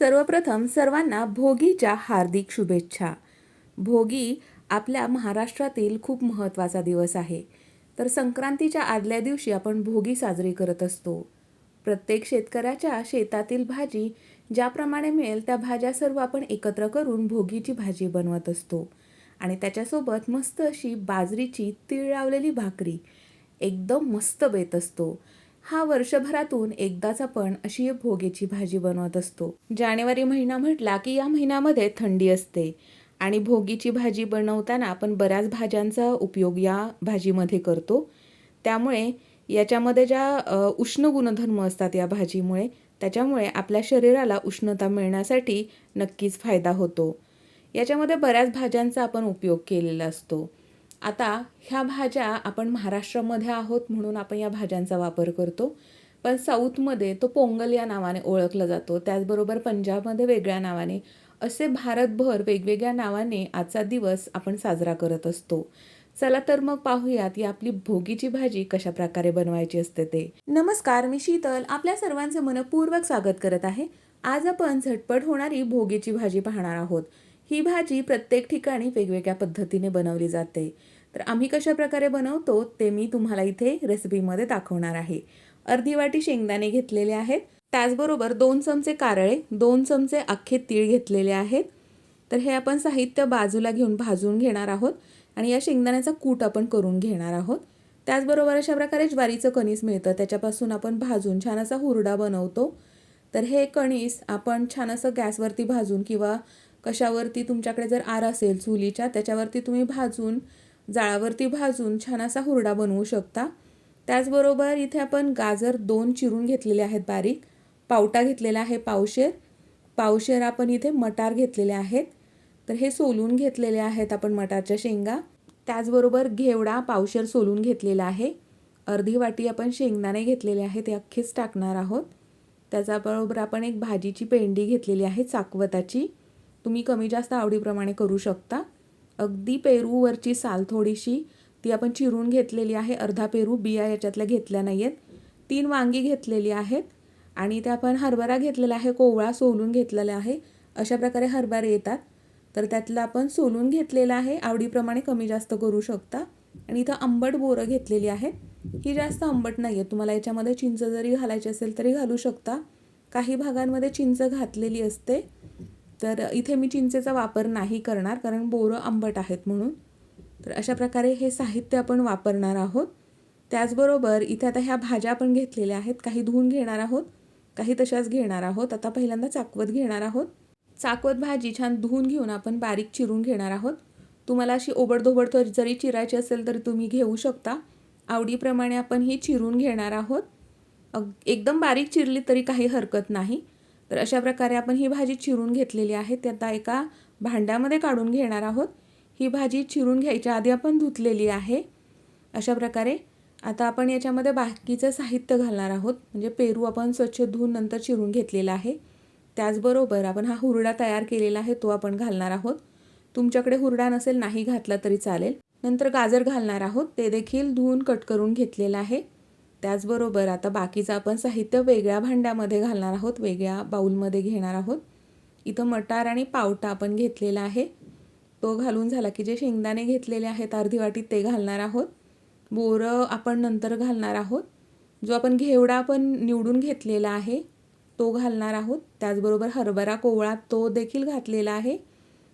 सर्वप्रथम सर्वांना भोगीच्या हार्दिक शुभेच्छा. भोगी आपल्या महाराष्ट्रातील खूप महत्त्वाचा दिवस आहे. तर संक्रांतीच्या आदल्या दिवशी आपण भोगी साजरी करत असतो. प्रत्येक शेतकऱ्याच्या शेतातील भाजी ज्याप्रमाणे मिळेल त्या भाज्या सर्व आपण एकत्र करून भोगीची भाजी बनवत असतो. आणि त्याच्यासोबत मस्त अशी बाजरीची तीळ लावलेली भाकरी एकदम मस्त बेत असतो. हा वर्षभरातून एकदाच आपण अशी भोगीची भाजी बनवत असतो. जानेवारी महिना म्हटला की या महिन्यामध्ये थंडी असते. आणि भोगीची भाजी बनवताना आपण बऱ्याच भाज्यांचा उपयोग या भाजीमध्ये करतो. त्यामुळे याच्यामध्ये ज्या उष्ण गुणधर्म असतात या भाजीमुळे त्याच्यामुळे आपल्या शरीराला उष्णता मिळण्यासाठी नक्कीच फायदा होतो. याच्यामध्ये बऱ्याच भाज्यांचा आपण उपयोग केलेला असतो. आता ह्या भाज्या आपण महाराष्ट्रामध्ये आहोत म्हणून आपण या भाज्यांचा वापर करतो. पण साऊथमध्ये तो पोंगल या नावाने ओळखला जातो. त्याचबरोबर पंजाबमध्ये वेगळ्या नावाने. असे भारतभर वेगवेगळ्या नावाने आजचा दिवस आपण साजरा करत असतो. चला तर मग पाहूयात ही आपली भोगीची भाजी कशा प्रकारे बनवायची असते ते. नमस्कार मी शीतल. आपल्या सर्वांचे मनपूर्वक स्वागत करत आहे. आज आपण झटपट होणारी भोगीची भाजी पाहणार आहोत. ही भाजी प्रत्येक ठिकाणी वेगवेगळ्या पद्धतीने बनवली जाते. तर आम्ही कशा प्रकारे बनवतो ते मी तुम्हाला इथे रेसिपीमध्ये दाखवणार आहे. अर्धी वाटी शेंगदाणे घेतलेले आहेत. त्याचबरोबर दोन चमचे कारळे दोन चमचे अख्खे तीळ घेतलेले आहेत. तर हे आपण साहित्य बाजूला घेऊन भाजून घेणार आहोत आणि या शेंगदाण्याचा कूट आपण करून घेणार आहोत. त्याचबरोबर अशा प्रकारे ज्वारीचं कणीस मिळतं त्याच्यापासून आपण भाजून छान असा हुरडा बनवतो. तर हे कणीस आपण छान असं गॅसवरती भाजून किंवा कशावरती तुमच्याकडे जर आर असेल चुलीच्या त्याच्यावरती तुम्ही भाजून जाळावरती भाजून छान असा हुरडा बनवू शकता. त्याचबरोबर इथे आपण गाजर दोन चिरून घेतलेले आहेत बारीक. पावटा घेतलेला आहे पावशेर. पावशेर आपण इथे मटार घेतलेले आहेत. तर हे सोलून घेतलेले आहेत आपण मटारच्या शेंगा. त्याचबरोबर घेवडा पावशेर सोलून घेतलेला आहे. अर्धी वाटी आपण शेंगदाणे घेतलेले आहे ते अख्खेच टाकणार आहोत. त्याच्याबरोबर आपण एक भाजीची पेंडी घेतलेली आहे चाकवताची. तुम्ही कमी जास्त आवडीप्रमाणे करू शकता. अगदी पेरूवरची साल थोडीशी ती आपण चिरून घेतलेली आहे. अर्धा पेरू बिया याच्यातल्या घेतल्या नाही आहेत तीन वांगी घेतलेली आहेत आणि त्या आपण हरभरा घेतलेला आहे कोवळा सोलून घेतलेला आहे. अशा प्रकारे हरभरे येतात. तर त्यातलं आपण सोलून घेतलेलं आहे. आवडीप्रमाणे कमी जास्त करू शकता. आणि इथं आंबट बोरं घेतलेली आहेत. ही जास्त आंबट नाही आहे तुम्हाला याच्यामध्ये चिंच जरी घालायची असेल तरी घालू शकता. काही भागांमध्ये चिंच घातलेली असते. तर इथे मी चिंचेचा वापर नाही करणार कारण बोरं आंबट आहेत म्हणून. तर अशा प्रकारे हे साहित्य आपण वापरणार आहोत. त्याचबरोबर इथे आता ह्या भाज्या आपण घेतलेल्या आहेत काही धुवून घेणार आहोत काही तशाच घेणार आहोत. आता पहिल्यांदा चाकवत घेणार आहोत. चाकवत भाजी छान धुवून घेऊन आपण बारीक चिरून घेणार आहोत. तुम्हाला अशी ओबडधोबड तर जरी चिरायची असेल तर तुम्ही घेऊ शकता. आवडीप्रमाणे आपण ही चिरून घेणार आहोत. अग एकदम बारीक चिरली तरी काही हरकत नाही. तर अशा प्रकारे आपण ही भाजी चिरून घेतलेली आहे. ती आता एका भांड्यामध्ये काढून घेणार आहोत. ही भाजी चिरून घ्यायच्या आधी आपण धुतलेली आहे. अशा प्रकारे आता आपण याच्यामध्ये बाकीचं साहित्य घालणार आहोत. म्हणजे पेरू आपण स्वच्छ धुवून नंतर चिरून घेतलेला आहे. त्याचबरोबर आपण हा हुरडा तयार केलेला आहे तो आपण घालणार आहोत. तुमच्याकडे हुरडा नसेल नाही घातला तरी चालेल. नंतर गाजर घालणार आहोत. ते देखील धुवून कट करून घेतलेलं आहे. त्याचबरोबर आता बाकीचं आपण साहित्य वेगळ्या भांड्यामध्ये घालणार आहोत वेगळ्या बाऊलमध्ये घेणार आहोत. इथं मटार आणि पावटा आपण घेतलेला आहे. तो घालून झाला की जे शेंगदाणे घेतलेले आहेत अर्धी वाटी ते घालणार आहोत. बोरं आपण नंतर घालणार आहोत. जो आपण घेवडा आपण निवडून घेतलेला आहे तो घालणार आहोत. त्याचबरोबर हरभरा कोवळा तो देखील घातलेला आहे.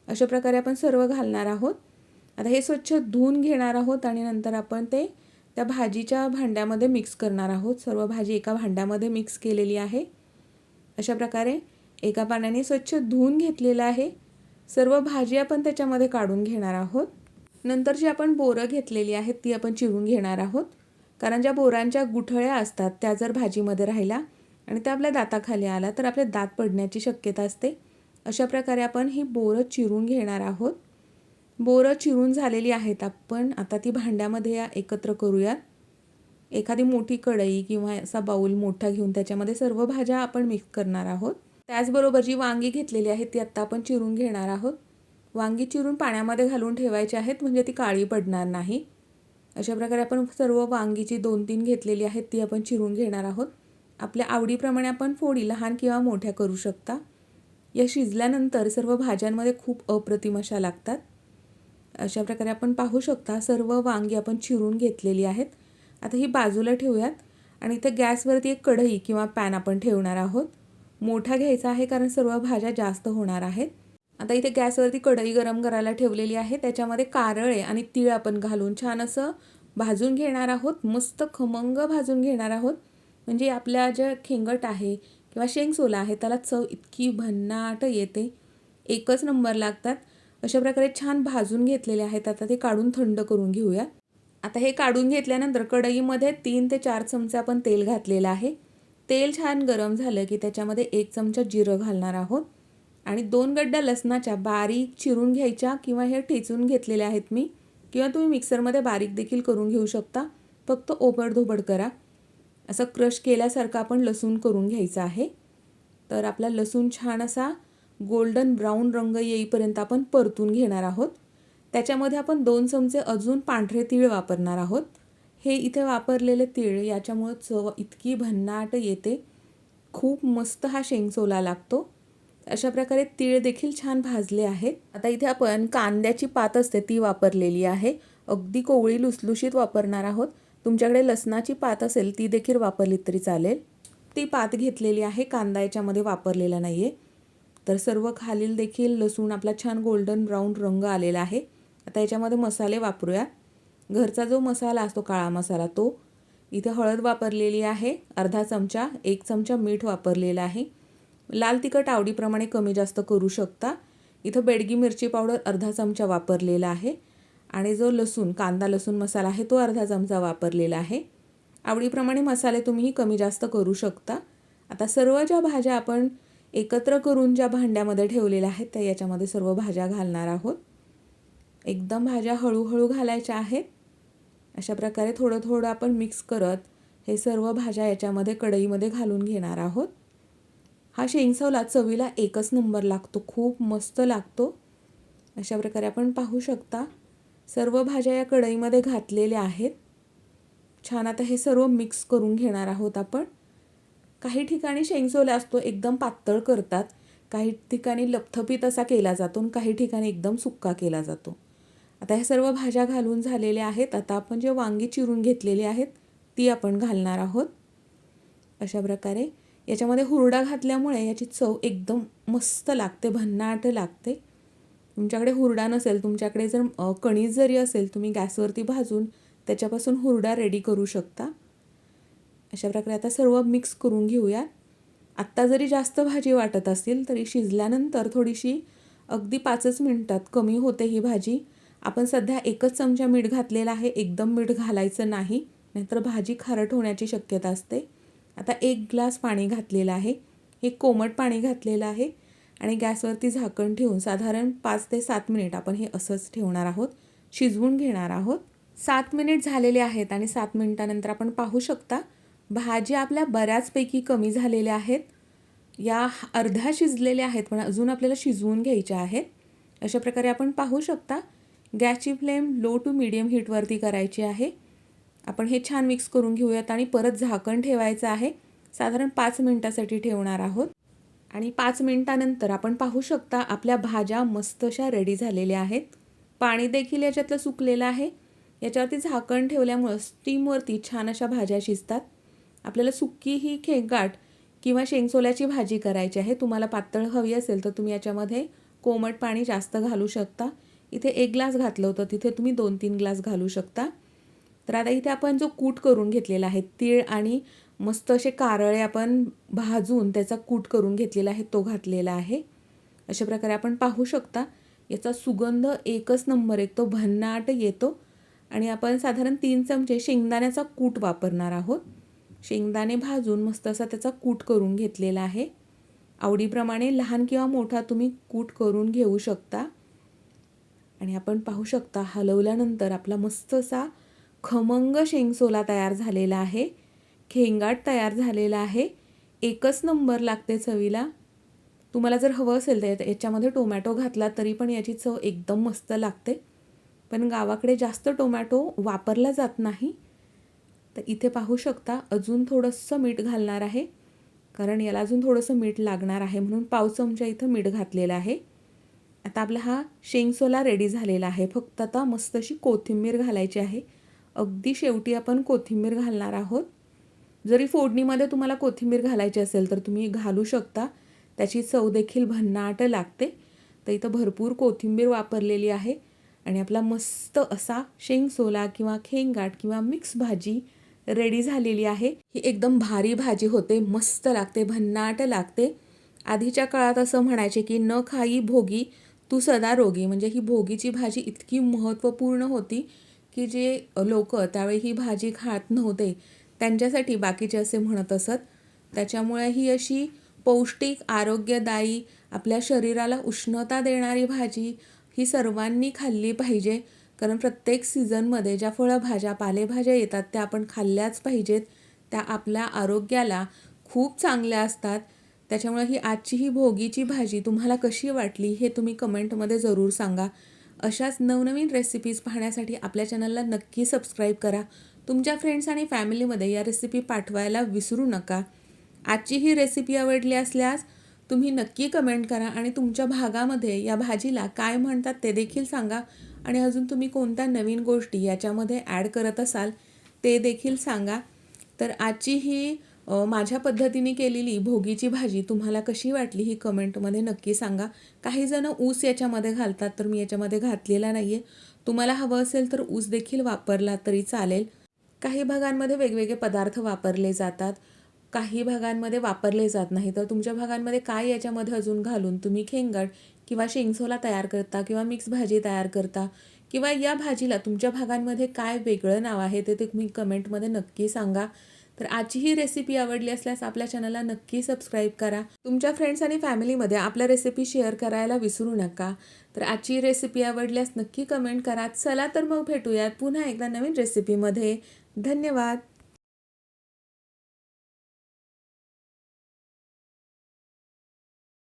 अशा प्रकारे आपण सर्व घालणार आहोत. आता हे स्वच्छ धुवून घेणार आहोत आणि नंतर आपण ते त्या भाजीच्या भांड्यामध्ये मिक्स करणार आहोत. सर्व भाजी एका भांड्यामध्ये मिक्स केलेली आहे. अशा प्रकारे एका पाण्याने स्वच्छ धुवून घेतलेलं आहे. सर्व भाजी आपण त्याच्यामध्ये काढून घेणार आहोत. नंतर जी आपण बोरं घेतलेली आहेत ती आपण चिरून घेणार आहोत. कारण ज्या बोरांच्या गुठळ्या असतात त्या जर भाजीमध्ये राहिल्या आणि त्या आपल्या दाताखाली आला तर आपले दात पडण्याची शक्यता असते. अशा प्रकारे आपण ही बोरं चिरून घेणार आहोत. बोरं चिरून झालेली आहेत आपण. आता ती भांड्यामध्ये या एकत्र करूयात. एखादी मोठी कढई किंवा असा बाऊल मोठा घेऊन त्याच्यामध्ये सर्व भाज्या आपण मिक्स करणार आहोत. त्याचबरोबर जी वांगी घेतलेली आहेत ती आत्ता आपण चिरून घेणार आहोत. वांगी चिरून पाण्यामध्ये घालून ठेवायची आहेत म्हणजे ती काळी पडणार नाही. अशा प्रकारे आपण सर्व वांगीची दोन तीन घेतलेली आहेत ती आपण चिरून घेणार आहोत. आपल्या आवडीप्रमाणे आपण फोडी लहान किंवा मोठ्या करू शकता. या शिजल्यानंतर सर्व भाज्यांमध्ये खूप अप्रतिम अशा लागतात. अशा प्रकारे आपण पाहू शकता सर्व वांगी आपण चिरून घेतलेली आहेत. आता ही बाजूला ठेवूयात आणि इथे गॅसवरती एक कढई किंवा पॅन आपण ठेवणार आहोत. मोठा घ्यायचा आहे कारण सर्व भाज्या जास्त होणार आहेत. आता इथे गॅसवरती कढई गरम करायला ठेवलेली आहे. त्याच्यामध्ये कारळे आणि तीळ आपण घालून छान असं भाजून घेणार आहोत. मस्त खमंग भाजून घेणार आहोत. म्हणजे आपल्या ज्या खेंगट आहे किंवा शेंगसोला आहे त्याला चव इतकी भन्नाट येते. एकच नंबर लागतात. अशा प्रकारे छान भाजून घेतलेले आहेत. आता ते काढून थंड करून घेऊया. आता हे काढून घेतल्यानंतर कढईमध्ये तीन ते चार चमचे आपण तेल घातलेलं आहे. तेल छान गरम झालं की त्याच्यामध्ये एक चमचा जिरं घालणार आहोत. आणि दोन गड्ड्या लसणाच्या बारीक चिरून घ्यायच्या किंवा हे ठेचून घेतलेल्या आहेत मी. किंवा तुम्ही मिक्सरमध्ये बारीक देखील करून घेऊ शकता. फक्त ओबडधोबड करा. असं क्रश केल्यासारखं आपण लसूण करून घ्यायचं आहे. तर आपला लसूण छान असा गोल्डन ब्राऊन रंग येईपर्यंत आपण परतून घेणार आहोत. त्याच्यामध्ये आपण दोन चमचे अजून पांढरे तीळ वापरणार आहोत. हे इथे वापरलेले तीळ याच्यामुळं चव इतकी भन्नाट येते. खूप मस्त हा शेंगसोला लागतो. अशा प्रकारे तीळ देखील छान भाजले आहेत. आता इथे आपण कांद्याची पात असते ती वापरलेली आहे. अगदी कोवळी लुसलुशीत वापरणार आहोत. तुमच्याकडे लसणाची पात असेल ती देखील वापरली तरी चालेल. ती पात घेतलेली आहे कांदा याच्यामध्ये वापरलेला नाही आहे तर सर्व खालील देखील लसूण आपला छान गोल्डन ब्राऊन रंग आलेला आहे. आता याच्यामध्ये मसाले वापरूया. घरचा जो मसाला असतो काळा मसाला तो इथे हळद वापरलेली आहे. अर्धा चमचा एक चमचा मीठ वापरलेला आहे. लाल तिखट आवडीप्रमाणे कमी जास्त करू शकता. इथं बेडगी मिरची पावडर अर्धा चमचा वापरलेला आहे. आणि जो लसूण कांदा लसूण मसाला आहे तो अर्धा चमचा वापरलेला आहे. आवडीप्रमाणे मसाले तुम्ही कमी जास्त करू शकता. आता सर्व ज्या भाज्या आपण एकत्र करून ज्या भांड्यामध्ये ठेवलेल्या आहेत त्या याच्यामध्ये सर्व भाज्या घालणार आहोत. एकदम भाज्या हळूहळू घालायच्या आहेत. अशा प्रकारे थोडं थोडं आपण मिक्स करत हे सर्व भाज्या याच्यामध्ये कढईमध्ये घालून घेणार आहोत. हा शेंगसावला चवीला एकच नंबर लागतो खूप मस्त लागतो. अशा प्रकारे आपण पाहू शकता सर्व भाज्या या कढईमध्ये घातलेल्या आहेत. छान आता हे सर्व मिक्स करून घेणार आहोत आपण. काही ठिकाणी शेंगसोला असतो एकदम पातळ करतात. काही ठिकाणी लपथपीत असा केला जातो आणि काही ठिकाणी एकदम सुक्का केला जातो. आता ह्या सर्व भाज्या घालून झालेल्या आहेत. आता आपण जे वांगी चिरून घेतलेली आहेत ती आपण घालणार आहोत. अशा प्रकारे याच्यामध्ये हुरडा घातल्यामुळे याची चव एकदम मस्त लागते भन्नाट लागते. तुमच्याकडे हुरडा नसेल तुमच्याकडे जर कणीस जरी असेल तुम्ही गॅसवरती भाजून त्याच्यापासून हुरडा रेडी करू शकता. अशा प्रकारे आता सर्व मिक्स करून घेऊया. आत्ता जरी जास्त भाजी वाटत असतील तरी शिजल्यानंतर थोडीशी अगदी पाचच मिनटात कमी होते ही भाजी. आपण सध्या एकच चमचा मीठ घातलेला आहे एकदम मीठ घालायचं नाही नाहीतर भाजी खारट होण्याची शक्यता असते. आता एक ग्लास पाणी घातलेलं आहे. हे कोमट पाणी घातलेलं आहे आणि गॅसवरती झाकण ठेवून साधारण पाच ते सात मिनिट आपण हे असंच ठेवणार आहोत. शिजवून घेणार आहोत. सात मिनिट झालेले आहेत आणि सात मिनिटानंतर आपण पाहू शकता भाज्या आपल्या बऱ्याचपैकी कमी झालेल्या आहेत. या अर्ध्या शिजलेल्या आहेत पण अजून आपल्याला शिजवून घ्यायच्या आहेत. अशा प्रकारे आपण पाहू शकता गॅसची फ्लेम लो टू मिडियम हीटवरती करायची आहे. आपण हे छान मिक्स करून घेऊयात आणि परत झाकण ठेवायचं आहे. साधारण पाच मिनटासाठी ठेवणार आहोत. आणि पाच मिनटानंतर आपण पाहू शकता आपल्या भाज्या मस्त अशा रेडी झालेल्या आहेत. पाणी देखील याच्यातलं सुकलेलं आहे. याच्यावरती झाकण ठेवल्यामुळं स्टीमवरती छान अशा भाज्या शिजतात. आपल्याला सुक्की ही खेगाट किंवा शेंगसोल्याची भाजी करायची आहे तुम्हाला पातळ हवी असेल तर तुम्ही याच्यामध्ये कोमट पाणी जास्त घालू शकता. इथे एक ग्लास घातलं होतं तिथे तुम्ही दोन तीन ग्लास घालू शकता. तर आता इथे आपण जो कूट करून घेतलेला आहे तीळ आणि मस्त असे कारळे आपण भाजून त्याचा कूट करून घेतलेला आहे तो घातलेला आहे. अशा प्रकारे आपण पाहू शकता. याचा सुगंध एकच नंबर एक तो भन्नाट येतो. आणि आपण साधारण तीन चमचे शेंगदाण्याचा कूट वापरणार आहोत. शेंगदाणे भाजून मस्त असा त्याचा कूट करून घेतलेला आहे. आवडीप्रमाणे लहान किंवा मोठा तुम्ही कूट करून घेऊ शकता. आणि आपण पाहू शकता हलवल्यानंतर आपला मस्त असा खमंग शेंगसोला तयार झालेला आहे. खेंगाट तयार झालेला आहे. एकच नंबर लागते चवीला. तुम्हाला जर हवं असेल तर याच्यामध्ये टोमॅटो घातला तरी पण याची चव एकदम मस्त लागते. पण गावाकडे जास्त टोमॅटो वापरला जात नाही. तर इथे पाहू शकता अजून थोडंसं मीठ घालणार आहे. कारण याला अजून थोडंसं मीठ लागणार आहे म्हणून पाव चमचा इथं मीठ घातलेलं आहे. आता आपला हा शेंगसोला रेडी झालेला आहे. फक्त आता मस्त अशी कोथिंबीर घालायची आहे. अगदी शेवटी आपण कोथिंबीर घालणार आहोत. जरी फोडणीमध्ये तुम्हाला कोथिंबीर घालायची असेल तर तुम्ही घालू शकता. त्याची चव देखील भन्नाट लागते. तर इथं भरपूर कोथिंबीर वापरलेली आहे. आणि आपला मस्त असा शेंगसोला किंवा खेंगाट किंवा मिक्स भाजी रेडी झालेली आहे. ही एकदम भारी भाजी होते मस्त लागते भन्नाट लागते. आधीच्या काळात असं म्हणायचे की न खाई भोगी तू सदा रोगी. म्हणजे ही भोगीची भाजी इतकी महत्त्वपूर्ण होती की जे लोक त्यावेळी ही भाजी खात नव्हते. त्यांच्यासाठी बाकीचे असे म्हणत असत. त्याच्यामुळे ही अशी पौष्टिक आरोग्यदायी आपल्या शरीराला उष्णता देणारी भाजी ही सर्वांनी खाल्ली पाहिजे. कारण प्रत्येक सीझनमध्ये ज्या फळभाज्या पालेभाज्या येतात त्या आपण खाल्ल्याच पाहिजेत. त्या आपल्या आरोग्याला खूप चांगल्या असतात. त्याच्यामुळे ही आजची ही भोगीची भाजी तुम्हाला कशी वाटली हे तुम्ही कमेंटमध्ये जरूर सांगा. अशाच नवनवीन रेसिपीज पाहण्यासाठी आपल्या चॅनलला नक्की सबस्क्राईब करा. तुमच्या फ्रेंड्स आणि फॅमिलीमध्ये या रेसिपी पाठवायला विसरू नका. आजची ही रेसिपी आवडली असल्यास तुम्ही नक्की कमेंट करा आणि तुमच्या भागामध्ये या भाजीला काय म्हणतात ते देखील सांगा. आणि अजून तुम्ही कोणत्या नवीन गोष्टी याच्यामध्ये ॲड करत असाल ते देखील सांगा. तर आजची ही माझ्या पद्धतीने केलेली भोगीची भाजी तुम्हाला कशी वाटली ही कमेंटमध्ये नक्की सांगा. काही जण ऊस याच्यामध्ये घालतात तर मी याच्यामध्ये घातलेला नाही आहे तुम्हाला हवं असेल तर ऊस देखील वापरला तरी चालेल. काही भागांमध्ये वेगवेगळे पदार्थ वापरले जातात. काही भागांमध्ये वापरले जात नाही. तर तुमच्या भागांमध्ये काय याच्यामध्ये अजून घालून तुम्ही खेंगड किंवा शेंगसोला तयार करता किंवा मिक्स भाजी तयार करता? किंवा या भाजीला तुमच्या भागांमध्ये काय वेगळं नाव आहे ते तुम्ही कमेंटमध्ये नक्की सांगा. तर आजची ही रेसिपी आवडली असल्यास आपल्या चॅनलला नक्की सबस्क्राईब करा. तुमच्या फ्रेंड्स आणि फॅमिलीमध्ये आपल्या रेसिपी शेअर करायला विसरू नका. तर आजची रेसिपी आवडल्यास नक्की कमेंट करा. चला तर मग भेटूयात पुन्हा एकदा नवीन रेसिपीमध्ये धन्यवाद!